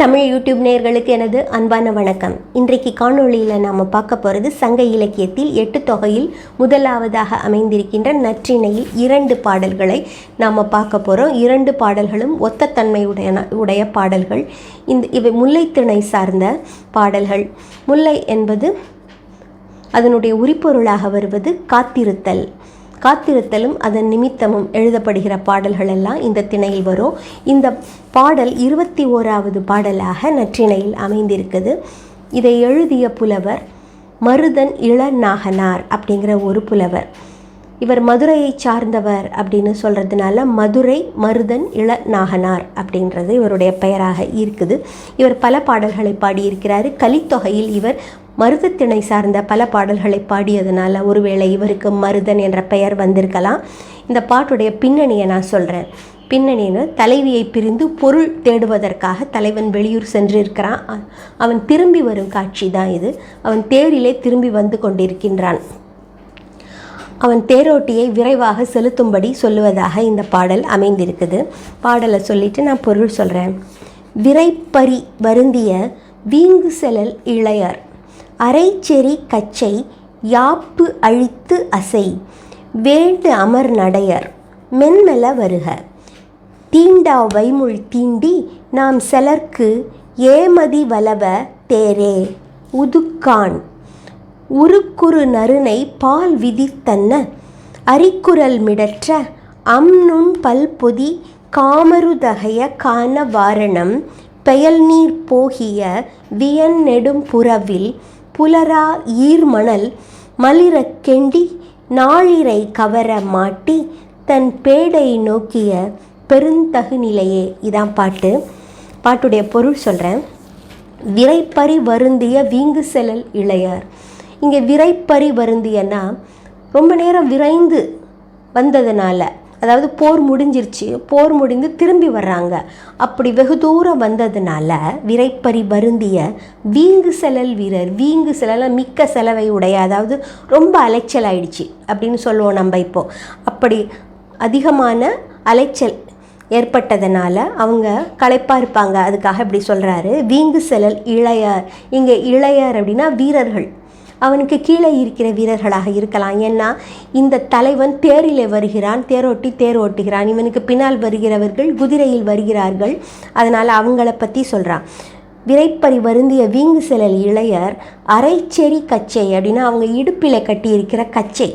Tamil YouTube நேயர்களுக்கு எனது அன்பான வணக்கம். இன்றைக்கு காணொளியில் நாம் பார்க்க போகிறது சங்க இலக்கியத்தில் எட்டு தொகையில் முதலாவதாக அமைந்திருக்கின்ற நற்றிணையில் இரண்டு பாடல்களை நாம் பார்க்க போகிறோம் இரண்டு பாடல்களும் ஒத்த தன்மையுடைய உடைய பாடல்கள். இந்த இவை முல்லைத்திணை சார்ந்த பாடல்கள். முல்லை என்பது அதனுடைய உரிப்பொருளாக வருவது காத்திருத்தல். காத்திருத்தலும் அதன் நிமித்தமும் எழுதப்படுகிற பாடல்கள் எல்லாம் இந்த திணையில் வரும். இந்த பாடல் இருபத்தி ஓராவது பாடலாக நற்றிணையில் அமைந்திருக்குது. இதை எழுதிய புலவர் மருதன் இளநாகனார் அப்படிங்கிற ஒரு புலவர். இவர் மதுரையை சார்ந்தவர் அப்படின்னு சொல்கிறதுனால மதுரை மருதன் இளநாகனார் அப்படின்றது இவருடைய பெயராக இருக்குது. இவர் பல பாடல்களை பாடியிருக்கிறார். கலித்தொகையில் இவர் மருதத்திணை சார்ந்த பல பாடல்களை பாடியதுனால ஒருவேளை இவருக்கு மருதன் என்ற பெயர் வந்திருக்கலாம். இந்த பாட்டுடைய பின்னணியை நான் சொல்கிறேன் பின்னணின்னு தலைவியை பிரிந்து பொருள் தேடுவதற்காக தலைவன் வெளியூர் சென்றிருக்கிறான். அவன் திரும்பி வரும் காட்சி தான் இது. அவன் தேரிலே திரும்பி வந்து கொண்டிருக்கின்றான். அவன் தேரோட்டியை விரைவாக செலுத்தும்படி சொல்லுவதாக இந்த பாடல் அமைந்திருக்குது. பாடலை சொல்லிட்டு நான் பொருள் சொல்கிறேன் விரைப்பறி வருந்திய வீங்கு செலல் இளையர் அரைச்செறி கச்சை யாப்பு அழித்து அசை. வேண்டு அமர் நடையர் மென்மெல வருக. தீண்டா வைமுள் தீண்டி நாம் செலர்க்கு ஏமதி வலவ தேரே. உதுக்கான் உருக்குறு நறுனை பால் விதித்தன்ன. அரிக்குரல் மிடற்ற அம்நுண் பல்பொதி காமருதகைய காண வாரணம். பெயல் நீர் போகிய வியன் நெடும் புறவில் புலரா ஈர்மணல் மலிரக் கெண்டி நாளிரை கவர மாட்டி தன் பேடை நோக்கிய பெருந்தகு நிலையே. இதான் பாட்டு. பாட்டுடைய பொருள் சொல்கிறேன் விரைப்பறி வருந்திய வீங்கு செலல் இளையார். இங்கே விரைப்பறி வருந்தியன்னா ரொம்ப நேரம் விரைந்து வந்ததுனால அதாவது போர் முடிஞ்சிருச்சு போர் முடிந்து திரும்பி வர்றாங்க. அப்படி வெகு தூரம் வந்ததுனால விரைப்பறி வருந்திய வீங்கு செலல் வீரர் வீங்கு செலல மிக்க செலவை உடைய அதாவது ரொம்ப அலைச்சல் ஆயிடுச்சு அப்படின்னு சொல்லுவோம் நம்ம இப்போ. அப்படி அதிகமான அலைச்சல் ஏற்பட்டதுனால அவங்க களைப்பாக இருப்பாங்க. அதுக்காக இப்படி சொல்கிறாரு வீங்கு செலல் இளையர் இங்கே இளையர் அப்படின்னா வீரர்கள். அவனுக்கு கீழே இருக்கிற வீரர்களாக இருக்கலாம். ஏன்னா இந்த தலைவன் தேரிலே வருகிறான். தேரோட்டி தேர் ஓட்டுகிறான். இவனுக்கு பின்னால் வருகிறவர்கள் குதிரையில் வருகிறார்கள். அதனால் அவங்கள பற்றி சொல்கிறான் விரைப்பறி வருந்திய வீங்கு செலல் இளையர் அரைச்செறி கச்சை அப்படின்னா அவங்க இடுப்பில் கட்டியிருக்கிற கச்சை.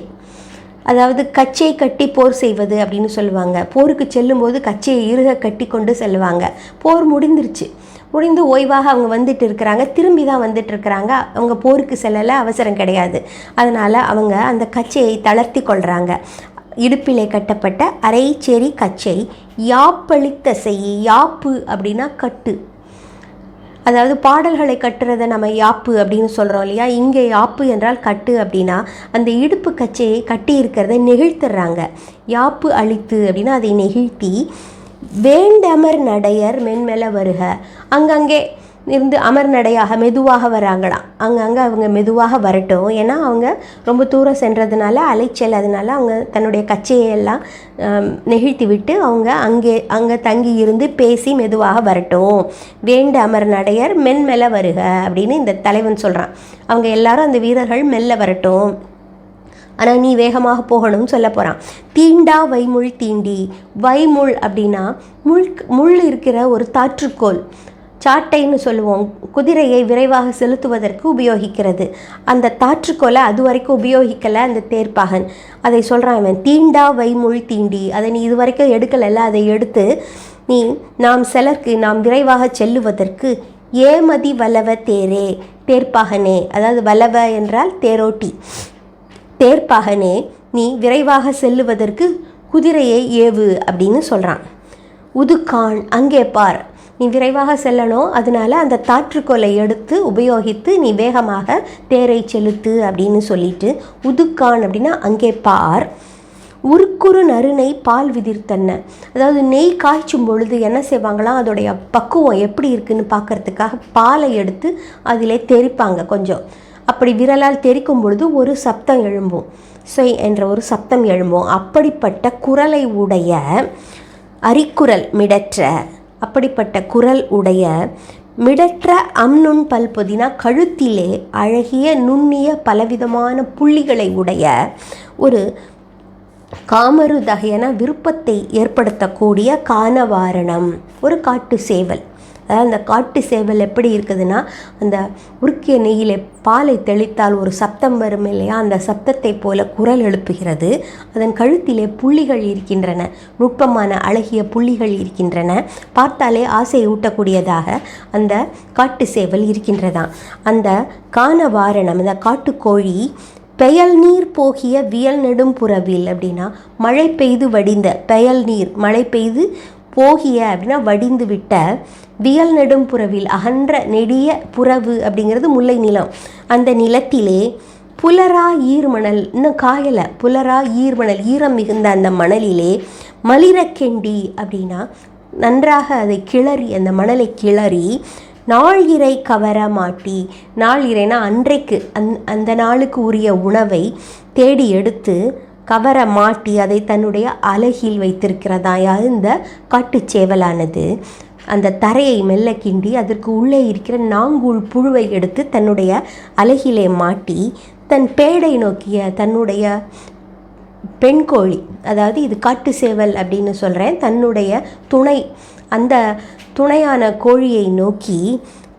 அதாவது கச்சை கட்டி போர் செய்வது அப்படின்னு சொல்லுவாங்க. போருக்கு செல்லும்போது கச்சையை இருக கட்டி கொண்டு செல்லுவாங்க. போர் முடிந்துருச்சு முடிந்து ஓய்வாக அவங்க வந்துட்டு இருக்கிறாங்க திரும்பி தான் வந்துட்டு இருக்கிறாங்க அவங்க போருக்கு செல்லலை அவசரம் கிடையாது. அதனால் அவங்க அந்த கச்சையை தளர்த்தி கொள்கிறாங்க இடுப்பிலே கட்டப்பட்ட அரைச்சேரி கச்சை யாப்பளித்த செய் யாப்பு அப்படின்னா கட்டு. அதாவது பாடல்களை கட்டுறதை நம்ம யாப்பு அப்படின்னு சொல்கிறோம் இல்லையா? இங்கே யாப்பு என்றால் கட்டு அப்படின்னா அந்த இடுப்பு கச்சையை கட்டி இருக்கிறத நெகிழ்த்துறாங்க. யாப்பு அழித்து அப்படின்னா அதை நெகிழ்த்தி வேண்டமர் நடையர் மென்மேல வருக அங்கங்கே இருந்து அமர்நடையாக மெதுவாக வராங்களாம். அங்கங்கே அவங்க மெதுவாக வரட்டும். ஏன்னா அவங்க ரொம்ப தூரம் சென்றதுனால அலைச்சல் அதனால அவங்க தன்னுடைய கச்சையெல்லாம் நெகிழ்த்தி விட்டு அவங்க அங்கே அங்கே தங்கி இருந்து பேசி மெதுவாக வரட்டும். வேண்ட அமர்நடையர் மென்மெல வருக அப்படின்னு இந்த தலைவன் சொல்கிறான் அவங்க எல்லாரும் அந்த வீரர்கள் மெல்ல வரட்டும். ஆனால் நீ வேகமாக போகணும்னு சொல்ல போகிறான் தீண்டா வைமுள் தீண்டி வைமுள் அப்படின்னா முள் முள் இருக்கிற ஒரு தாற்றுக்கோல். சாட்டைன்னு சொல்லுவோம். குதிரையை விரைவாக செலுத்துவதற்கு உபயோகிக்கிறது. அந்த தாற்றுக்கோலை அது வரைக்கும் உபயோகிக்கலை அந்த தேர்ப்பாகன். அதை சொல்கிறான் அவன் தீண்டா வைமுள் தீண்டி. அதை நீ இது வரைக்கும் எடுக்கலைல்ல அதை எடுத்து நீ நாம் சிலருக்கு நாம் விரைவாக செல்லுவதற்கு ஏமதி வலவ தேரே. தேர்ப்பாகனே அதாவது வலவ என்றால் தேரோட்டி. தேர்ப்பாகனே நீ விரைவாக செல்லுவதற்கு குதிரையை ஏவு அப்படின்னு சொல்கிறான் உதுக்கான் அங்கே பார். நீ விரைவாக செல்லணும். அதனால அந்த தாற்றுக்கோலை எடுத்து உபயோகித்து நீ வேகமாக தேரை செலுத்து அப்படின்னு சொல்லிட்டு உதுக்கான் அப்படின்னா அங்கே பார். உருக்குறு நறுனை பால் விதிர்த்தன்ன அதாவது நெய் காய்ச்சும் பொழுது என்ன செய்வாங்களாம் அதோடைய பக்குவம் எப்படி இருக்குன்னு பார்க்கறதுக்காக பாலை எடுத்து அதில் தெரிப்பாங்க கொஞ்சம். அப்படி விரலால் தெரிக்கும் பொழுது ஒரு சப்தம் எழும்பும். சொய் என்ற ஒரு சப்தம் எழும்பும். அப்படிப்பட்ட குரலை உடைய அரிக்குரல் மிடற்ற அப்படிப்பட்ட குரல் உடைய மிடற்ற அம்நுண் பல்பொதினா கழுத்திலே அழகிய நுண்ணிய பலவிதமான புள்ளிகளை உடைய ஒரு காமருதகையன விருப்பத்தை ஏற்படுத்தக்கூடிய கானவாரணம் ஒரு காட்டு சேவல். அதாவது அந்த காட்டு சேவல் எப்படி இருக்குதுன்னா அந்த உருக்கிய நெய்யில் பாலை தெளித்தால் ஒரு சப்தம் வரும் இல்லையா? அந்த சப்தத்தை போல குரல் எழுப்புகிறது. அதன் கழுத்திலே புள்ளிகள் இருக்கின்றன. நுட்பமான அழகிய புள்ளிகள் இருக்கின்றன. பார்த்தாலே ஆசை ஊட்டக்கூடியதாக அந்த காட்டு சேவல் இருக்கின்றதாம். அந்த கானவாரணம் அந்த காட்டுக்கோழி பெயல் நீர் போகிய வியல் நெடும் புறவில் அப்படின்னா மழை பெய்து வடிந்த பெயல் நீர் மழை பெய்து போகிய அப்படின்னா வடிந்து விட்ட வியல் நெடும் புறவில் அகன்ற நெடிய புறவு அப்படிங்கிறது முல்லை நிலம். அந்த நிலத்திலே புலரா ஈர்மணல் இன்னும் காயலை புலரா ஈர்மணல் ஈரம் மிகுந்த அந்த மணலிலே மலிரக்கெண்டி அப்படின்னா நன்றாக அதை கிளறி அந்த மணலை கிளறி நாள் இறை கவர மாட்டி நாள் இறைனா அன்றைக்கு அந் அந்த நாளுக்கு உரிய உணவை தேடி எடுத்து கவர மாட்டி அதை தன்னுடைய அலகில் வைத்திருக்கிறதா? இந்த காட்டுச் சேவலானது. அந்த தரையை மெல்ல கிண்டி அதற்கு உள்ளே இருக்கிற நாங்கூழ் புழுவை எடுத்து தன்னுடைய அலகிலே மாட்டி தன் பேடை நோக்கிய தன்னுடைய பெண் கோழி அதாவது இது காட்டு சேவல் அப்படின்னு சொல்கிறேன் தன்னுடைய துணை அந்த துணையான கோழியை நோக்கி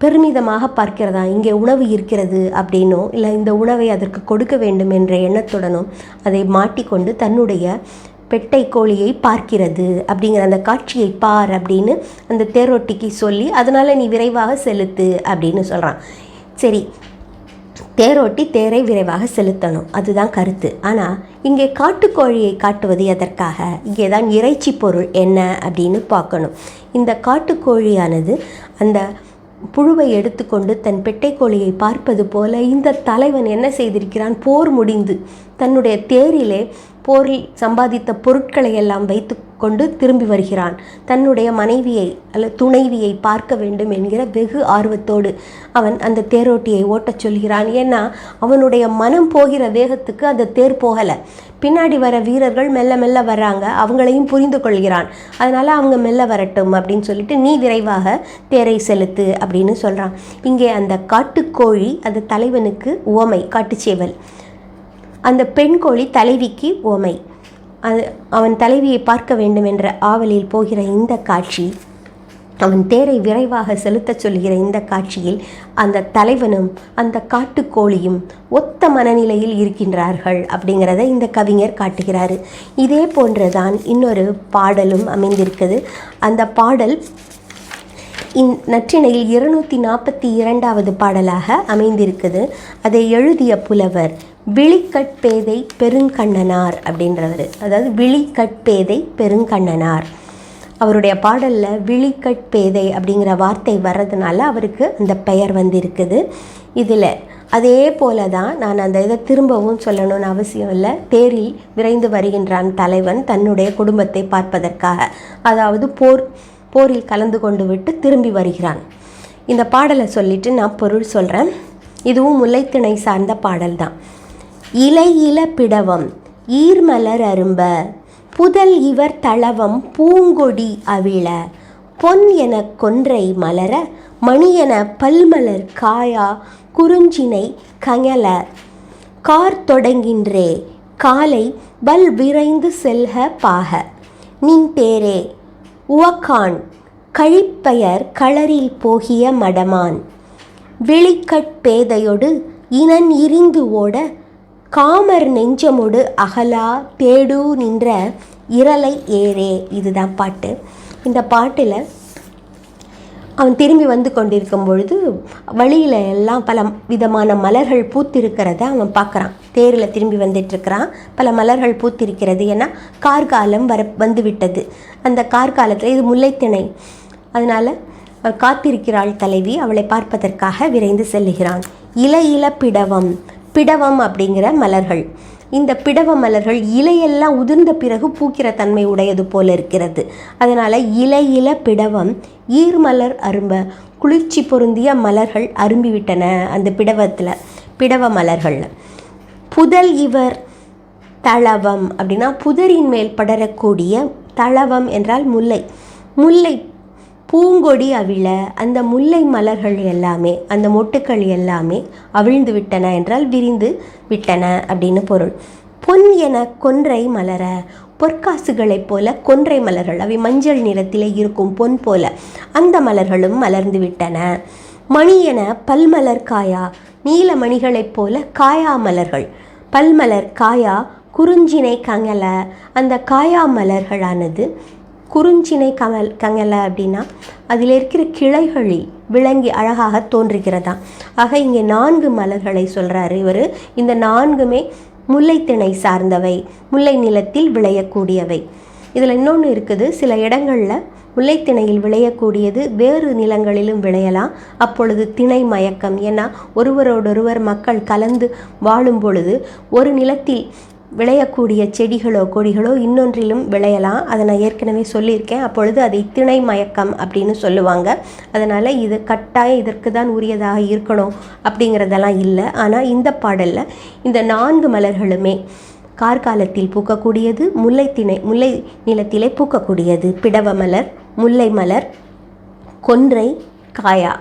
பெருமிதமாக பார்க்கிறதா? இங்கே உணவு இருக்கிறது அப்படின்னோ இல்லை இந்த உணவை அதற்கு கொடுக்க வேண்டும் என்ற எண்ணத்துடனும் அதை மாட்டிக்கொண்டு தன்னுடைய பெட்டை கோழியை பார்க்கிறது அப்படிங்கிற அந்த காட்சியை பார் அப்படின்னு அந்த தேரோட்டிக்கு சொல்லி அதனால் நீ விரைவாக செலுத்து அப்படின்னு சொல்கிறான் சரி தேரோட்டி தேரை விரைவாக செலுத்தணும். அதுதான் கருத்து. ஆனால் இங்கே காட்டுக்கோழியை காட்டுவது எதற்காக? இங்கே தான் இறைச்சி பொருள் என்ன அப்படின்னு பார்க்கணும். இந்த காட்டுக்கோழியானது அந்த புழுவை எடுத்துக்கொண்டு தன் பெட்டைக்கோழியை பார்ப்பது போல இந்த தலைவன் என்ன செய்திருக்கிறான்? போர் முடிந்து தன்னுடைய தேரிலே போரில் சம்பாதித்த பொருட்களை எல்லாம் வைத்து கொண்டு திரும்பி வருகிறான். தன்னுடைய மனைவியை அல்ல துணைவியை பார்க்க வேண்டும் என்கிற வெகு ஆர்வத்தோடு அவன் அந்த தேரோட்டியை ஓட்டச் சொல்கிறான். ஏன்னா அவனுடைய மனம் போகிற வேகத்துக்கு அந்த தேர் போகலை. பின்னாடி வர வீரர்கள் மெல்ல மெல்ல வர்றாங்க. அவங்களையும் புரிந்து கொள்கிறான். அதனால் அவங்க மெல்ல வரட்டும் அப்படின்னு சொல்லிட்டு நீ விரைவாக தேரை செலுத்து அப்படின்னு சொல்கிறான் இங்கே அந்த காட்டுக்கோழி அந்த தலைவனுக்கு உவமை காட்டுச்சேவல். அந்த பெண் கோழி தலைவிக்கு ஓமை. அது அவன் தலைவியை பார்க்க வேண்டும் என்ற ஆவலில் போகிற இந்த காட்சி அவன் தேரை விரைவாக செலுத்தச் சொல்கிற இந்த காட்சியில் அந்த தலைவனும் அந்த காட்டுக்கோழியும் ஒத்த மனநிலையில் இருக்கின்றார்கள் அப்படிங்கிறத இந்த கவிஞர் காட்டுகிறார். இதே போன்றதான் இன்னொரு பாடலும் அமைந்திருக்குது. அந்த பாடல் இந் நற்றிணையில் இருநூற்றி நாற்பத்தி இரண்டாவது பாடலாக அமைந்திருக்குது. அதை எழுதிய புலவர் விழிக்கட்பேதை பெருங்கண்ணனார் அப்படின்றவர். அதாவது விழிக்கட்பேதை பெருங்கண்ணனார். அவருடைய பாடலில் விழிக்கட்பேதை அப்படிங்கிற வார்த்தை வர்றதுனால அவருக்கு அந்த பெயர் வந்திருக்குது. இதில் அதே போல தான் நான் அந்த இதை திரும்பவும் சொல்லணும்னு அவசியம் இல்லை. தேரில் விரைந்து வருகின்றான் தலைவன் தன்னுடைய குடும்பத்தை பார்ப்பதற்காக. அதாவது போர் போரில் கலந்து கொண்டு விட்டு திரும்பி வருகிறான். இந்த பாடலை சொல்லிட்டு நான் பொருள் சொல்கிறேன் இதுவும் முல்லைத்திணை சார்ந்த பாடல் தான் இலை இல பிடவம் ஈர்மலர் அரும்ப புதல் இவர் தளவம் பூங்கொடி அவிழ பொன் என கொன்றை மலர மணியென பல்மலர் காயா குறிஞ்சினை கங்கல கார் தொடங்கின்றே காலை பல் விரைந்து செல்க பாக. நின் பேரே உவக்கான் கழிப்பெயர் களரில் போகிய மடமான். விழிக்கட் பேதையொடு இனன் இரிந்து ஓட காமர் நெஞ்சமொடு அகலா தேடு நின்ற இரலை ஏறே. இதுதான் பாட்டு. இந்த பாட்டில் அவன் திரும்பி வந்து கொண்டிருக்கும் பொழுது வழியில் எல்லாம் பல விதமான மலர்கள் பூத்திருக்கிறத அவன் பார்க்குறான். தேரில் திரும்பி வந்துட்டுருக்கிறான். பல மலர்கள் பூத்திருக்கிறது ஏன்னா கார்காலம் வர வந்து விட்டது அந்த கார்காலத்தில் இது முல்லைத்திணை. அதனால் காத்திருக்கிறாள் தலைவி. அவளை பார்ப்பதற்காக விரைந்து செல்லுகிறான். இல இல பிடவம் பிடவம் அப்படிங்கிற மலர்கள். இந்த பிடவ மலர்கள் இலையெல்லாம் உதிர்ந்த பிறகு பூக்கிற தன்மை உடையது போல இருக்கிறது. அதனால் இலையில பிடவம் ஈர்மலர் அரும்ப குளிர்ச்சி பொருந்திய மலர்கள் அரும்பிவிட்டன அந்த பிடவத்தில் பிடவ மலர்களில். புதல் இவர் தளவம் அப்படின்னா புதரின் மேல் படரக்கூடிய தளவம் என்றால் முல்லை. முல்லை பூங்கொடி அவிழ அந்த முல்லை மலர்கள் எல்லாமே அந்த மொட்டுக்கள் எல்லாமே அவிழ்ந்து விட்டன என்றால் விரிந்து விட்டன அப்படின்னு பொருள். பொன் என கொன்றை மலர பொற்காசுகளைப் போல கொன்றை மலர்கள் அவை மஞ்சள் நிறத்திலே இருக்கும் பொன் போல அந்த மலர்களும் மலர்ந்து விட்டன. மணி என பல்மலர் காயா நீல மணிகளைப் போல காயா மலர்கள். பல்மலர் காயா குறிஞ்சினை கங்கல அந்த காயா மலர்களானது குறிஞ்சினை கமல் கங்கல அப்படின்னா அதில் இருக்கிற கிளைகளில் விளங்கி அழகாக தோன்றுகிறதா? ஆக இங்கே நான்கு மலர்களை சொல்கிறாரு இவர். இந்த நான்குமே முல்லைத்திணை சார்ந்தவை முல்லை நிலத்தில் விளையக்கூடியவை. இதில் இன்னொன்று இருக்குது சில இடங்களில் முல்லைத்திணையில் விளையக்கூடியது வேறு நிலங்களிலும் விளையலாம். அப்பொழுது திணை மயக்கம். ஏன்னா ஒருவரோடொருவர் மக்கள் கலந்து வாழும் பொழுது ஒரு நிலத்தில் விளையக்கூடிய செடிகளோ கொடிகளோ இன்னொன்றிலும் விளையலாம். அதை நான் ஏற்கனவே சொல்லியிருக்கேன். அப்பொழுது அதை திணை மயக்கம் அப்படின்னு சொல்லுவாங்க. அதனால் இது கட்டாயம் இதற்கு தான் உரியதாக இருக்கணும் அப்படிங்கிறதெல்லாம் இல்லை. ஆனால் இந்த பாடலில் இந்த நான்கு மலர்களுமே கார்காலத்தில் பூக்கக்கூடியது முல்லை திணை முல்லை நிலத்திலே பூக்கக்கூடியது. பிடவ மலர் முல்லை மலர் கொன்றை காயா.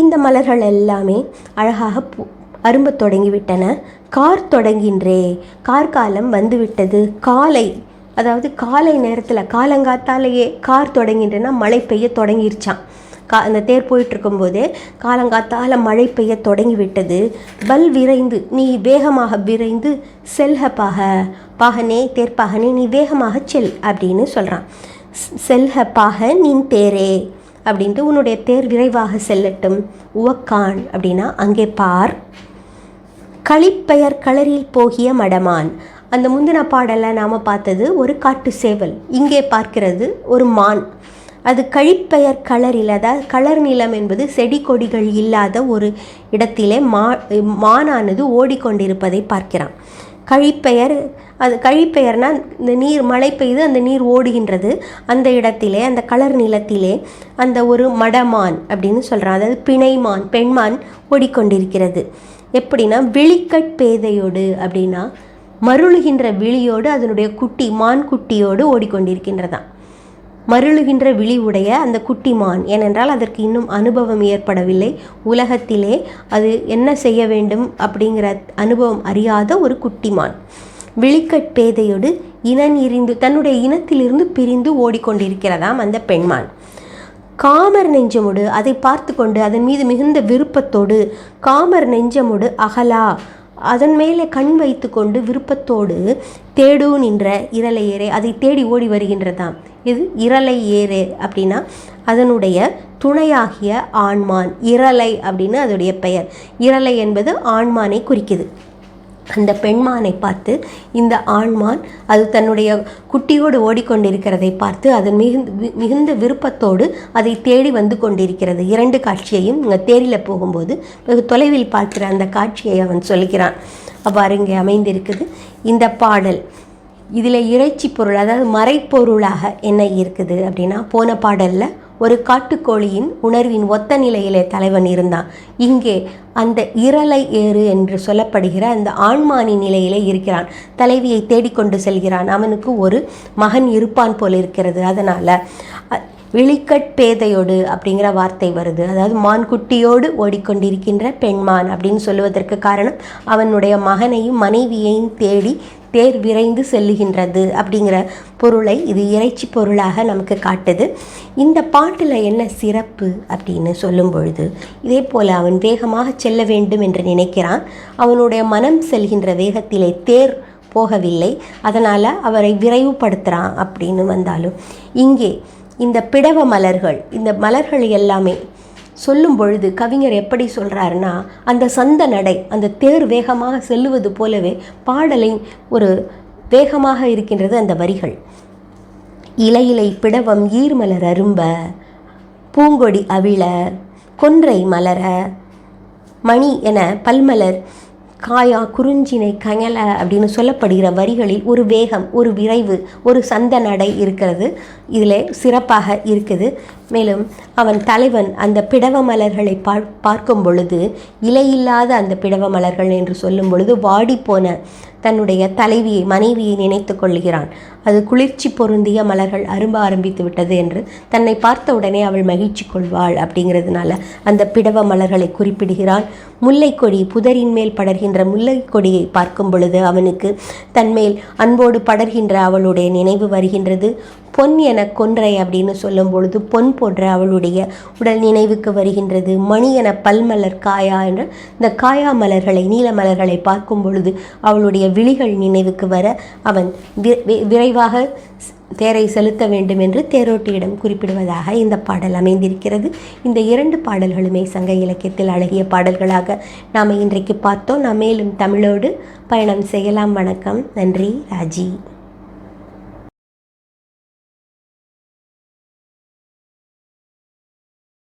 இந்த மலர்கள் எல்லாமே அழகாக பூ அரும்பத் தொடங்கிவிட்டன. கார் தொடங்கின்றே. கார்காலம் வந்துவிட்டது. காலை அதாவது காலை நேரத்தில் காலங்காத்தாலேயே கார் தொடங்கின்றனா மழை பெய்ய தொடங்கிருச்சான் கா அந்த தேர் போயிட்டுருக்கும்போதே காலங்காத்தால் காலங்காத்தால மழை பெய்ய தொடங்கி விட்டது பல் விரைந்து நீ வேகமாக விரைந்து செல்க பாக. பாகனே தேர்ப்பாகனே நீ வேகமாக செல் அப்படின்னு சொல்கிறான் செல்க பாக நீ தேரே அப்படின்ட்டு உன்னுடைய தேர் விரைவாக செல்லட்டும். உவக்கான் அப்படின்னா அங்கே பார். களிப்பெயர் களரில் போகிய மடமான். அந்த முந்தின பாடலில் நாம் பார்த்தது ஒரு காட்டு சேவல். இங்கே பார்க்கிறது ஒரு மான். அது கழிப்பெயர் களரில் அதாவது களர் நிலம் என்பது செடி கொடிகள் இல்லாத ஒரு இடத்திலே மா மானானது ஓடிக்கொண்டிருப்பதை பார்க்கிறான். கழிப்பெயர் அது கழிப்பெயர்னால் இந்த நீர் மழை பெய்து அந்த நீர் ஓடுகின்றது. அந்த இடத்திலே அந்த கலர் நிலத்திலே அந்த ஒரு மடமான் அப்படின்னு சொல்கிறான் அதாவது பிணைமான் பெண்மான் ஓடிக்கொண்டிருக்கிறது. எப்படின்னா விழிக்கட் பேதையோடு அப்படின்னா மருளுகின்ற விழியோடு அதனுடைய குட்டி மான் குட்டியோடு ஓடிக்கொண்டிருக்கின்றதான் மருளுகின்ற விழி உடைய அந்த குட்டி மான் ஏனென்றால் அதற்கு இன்னும் அனுபவம் ஏற்படவில்லை. உலகத்திலே அது என்ன செய்ய வேண்டும் அப்படிங்கிற அனுபவம் அறியாத ஒரு குட்டி மான் விழிக்கட் பேதையோடு இனன் இரிந்து தன்னுடைய இனத்திலிருந்து பிரிந்து ஓடிக்கொண்டிருக்கிறதாம் அந்த பெண்மான். காமர் நெஞ்சமுடு அதை பார்த்து கொண்டு அதன் மீது மிகுந்த விருப்பத்தோடு காமர் நெஞ்சமுடு அகலா அதன் மேலே கண் வைத்து கொண்டு விருப்பத்தோடு தேடு நின்ற இரலை ஏறே அதை தேடி ஓடி வருகின்றதாம். இது இரலை ஏறே அப்படின்னா அதனுடைய துணையாகிய ஆண்மான். இரலை அப்படின்னு அதோடைய பெயர். இரலை என்பது ஆண்மானை குறிக்குது. அந்த பெண்மானை பார்த்து இந்த ஆண்மான் அது தன்னுடைய குட்டியோடு ஓடிக்கொண்டிருக்கிறதை பார்த்து அதன் மிகுந்த மிகுந்த விருப்பத்தோடு அதை தேடி வந்து கொண்டிருக்கிறது. இரண்டு காட்சியையும் இங்கே தேரில் போகும்போது வெகு தொலைவில் பார்க்கிற அந்த காட்சியை அவன் சொல்கிறான். அவ்வாறு இங்கே அமைந்திருக்குது. இந்த பாடல் இதில் இறைச்சி பொருள் அதாவது மறைப்பொருளாக என்ன இருக்குது? அப்படின்னா போன பாடலில் ஒரு காட்டுக்கோழியின் உணர்வின் ஒத்த நிலையிலே தலைவன் இருந்தான். இங்கே அந்த இரலை ஏறு என்று சொல்லப்படுகிற அந்த ஆண்மானின் நிலையிலே இருக்கிறான். தலைவியை தேடிக்கொண்டு செல்கிறான். அவனுக்கு ஒரு மகன் இருப்பான் போல் இருக்கிறது அதனால் விழிக்கட் பேதையோடு அப்படிங்கிற வார்த்தை வருது. அதாவது மான்குட்டியோடு ஓடிக்கொண்டிருக்கின்ற பெண்மான் அப்படின்னு சொல்லுவதற்கு காரணம் அவனுடைய மகனையும் மனைவியையும் தேடி தேர் விரைந்து செல்லுகின்றது அப்படிங்கிற பொருளை இது இறைச்சி பொருளாக நமக்கு காட்டுது. இந்த பாட்டில் என்ன சிறப்பு அப்படின்னு சொல்லும் பொழுது இதே போல் அவன் வேகமாக செல்ல வேண்டும் என்று நினைக்கிறான். அவனுடைய மனம் செல்கின்ற வேகத்திலே தேர் போகவில்லை. அதனால் அவரை விரைவுபடுத்துகிறான் அப்படின்னு வந்தாலும் இங்கே இந்த பிடவ மலர்கள் இந்த மலர்கள் எல்லாமே சொல்லும் பொழுது கவிஞர் எப்படி சொல்கிறாருன்னா அந்த சந்த நடை அந்த தேர் வேகமாக செல்லுவது போலவே பாடலின் ஒரு வேகமாக இருக்கின்றது அந்த வரிகள். இலையிலை பிடவம் ஈர்மலர் அரும்ப பூங்கொடி அவிழ கொன்றை மலர மணி என பல்மலர் காயா குறிஞ்சினை கயல அப்படின்னு சொல்லப்படுகிற வரிகளில் ஒரு வேகம் ஒரு விரைவு ஒரு சந்த நடை இருக்கிறது. இதில் சிறப்பாக இருக்குது. மேலும் அவன் தலைவன் அந்த பிடவ மலர்களை பார் பார்க்கும் பொழுது இலையில்லாத அந்த பிடவ மலர்கள் என்று சொல்லும் பொழுது வாடிப்போன தன்னுடைய தலைவியை மனைவியை நினைத்து கொள்கிறான் அது குளிர்ச்சி பொருந்திய மலர்கள் அரும்ப ஆரம்பித்து விட்டது என்று தன்னை பார்த்த உடனே அவள் மகிழ்ச்சி கொள்வாள் அப்படிங்கிறதுனால அந்த பிடவ மலர்களை குறிப்பிடுகிறான். முல்லைக்கொடி புதரின் மேல் படர்கின்ற முல்லைக்கொடியை பார்க்கும் பொழுது அவனுக்கு தன்மேல் அன்போடு படர்கின்ற அவளுடைய நினைவு வருகின்றது. பொன் என கொன்றை அப்படின்னு சொல்லும் பொழுது பொன் போன்ற அவளுடைய உடல் நினைவுக்கு வருகின்றது. மணி என பல்மலர் காயா என்ற இந்த காயா மலர்களை நீல மலர்களை பார்க்கும் பொழுது அவளுடைய விழிகள் நினைவுக்கு வர அவன் வி- வி- விரைவாக தேரை செலுத்த வேண்டும் என்று தேரோட்டியிடம் குறிப்பிடுவதாக இந்த பாடல் அமைந்திருக்கிறது. இந்த இரண்டு பாடல்களுமே சங்க இலக்கியத்தில் அழகிய பாடல்களாக நாம் இன்றைக்கு பார்த்தோம். நாம் மேலும் தமிழோடு பயணம் செய்யலாம். வணக்கம். நன்றி. ராஜி.